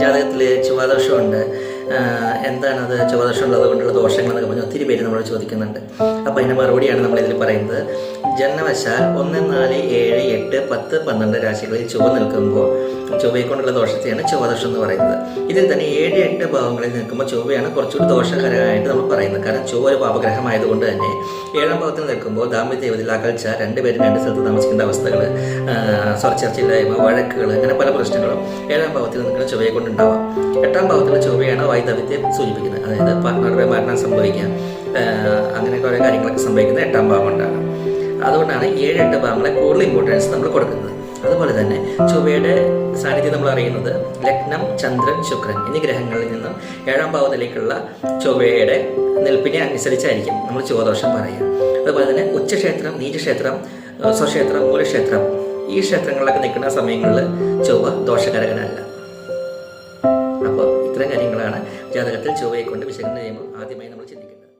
ജാതകത്തിൽ ചുവാദോഷമുണ്ട് എന്താണത് ചൊവ്വാദോഷം ഉള്ളത് കൊണ്ടുള്ള ദോഷങ്ങൾ എന്നൊക്കെ പറഞ്ഞ് ഒത്തിരി പേര് നമ്മൾ ചോദിക്കുന്നുണ്ട്. അപ്പോൾ അതിന്റെ മറുപടിയാണ് നമ്മളിതിൽ പറയുന്നത്. ജന്മവശാൽ ഒന്ന് നാല് ഏഴ് പത്ത് പന്ത്രണ്ട് രാശികളിൽ ചൊവ്വ നിൽക്കുമ്പോൾ ചൊവ്വയെ കൊണ്ടുള്ള ദോഷത്തെയാണ് ചുവദോഷം എന്ന് പറയുന്നത്. ഇതിൽ തന്നെ ഏഴ് എട്ട് ഭാവങ്ങളിൽ നിൽക്കുമ്പോൾ ചൊവ്വയാണ് കുറച്ചുകൂടി ദോഷകരമായിട്ട് നമ്മൾ പറയുന്നത്. കാരണം ചൊവ്വ ഒരു പാപഗ്രഹമായതുകൊണ്ട് തന്നെ ഏഴാം ഭാവത്തിൽ നിൽക്കുമ്പോൾ ദാമ്പത്യ ജീവിതത്തിൽ അകൽച്ച രണ്ടുപേരും രണ്ട് സ്ഥലത്ത് താമസിക്കേണ്ട അവസ്ഥകൾ സ്വരച്ചർച്ചയില്ലായ്മ വഴക്കുകൾ അങ്ങനെ പല പ്രശ്നങ്ങളും ഏഴാം ഭാവത്തിൽ നിൽക്കുന്ന ചൊവ്വയെ കൊണ്ടുണ്ടാവാം എട്ടാം ഭാവത്തിലെ ചൊവ്വയാണ് വൈദവ്യത്തെ സൂചിപ്പിക്കുന്നത്. അതായത് പാർട്ട്ണറുടെ മരണം സംഭവിക്കാം അങ്ങനെ കുറേ കാര്യങ്ങളൊക്കെ സംഭവിക്കുന്നത് എട്ടാം ഭാവം കൊണ്ടാണ്. അതുകൊണ്ടാണ് ഏഴ് എട്ട് ഭാഗങ്ങളെ കൂടുതൽ ഇമ്പോർട്ടൻസ് നമ്മൾ കൊടുക്കുന്നത്. അതുപോലെ തന്നെ ചൊവ്വയുടെ സാന്നിധ്യം നമ്മൾ അറിയുന്നത് ലഗ്നം ചന്ദ്രൻ ശുക്രൻ എന്നീ ഗ്രഹങ്ങളിൽ നിന്നും ഏഴാം ഭാവത്തിലേക്കുള്ള ചൊവ്വയുടെ നിൽപ്പിനെ അനുസരിച്ചായിരിക്കും നമ്മൾ ചുവദോഷം പറയുക. അതുപോലെ തന്നെ ഉച്ചക്ഷേത്രം നീചക്ഷേത്രം സ്വക്ഷേത്രം മൂലക്ഷേത്രം ഈ ക്ഷേത്രങ്ങളിലൊക്കെ നിൽക്കുന്ന സമയങ്ങളിൽ ചൊവ്വ ദോഷകരകനല്ല. അപ്പോൾ ഇത്തരം കാര്യങ്ങളാണ് ജാതകത്തിൽ ചൊവ്വയെ കൊണ്ട് വിശകലനം ചെയ്യുമ്പോൾ ആദ്യമായി നമ്മൾ ചിന്തിക്കേണ്ടത്.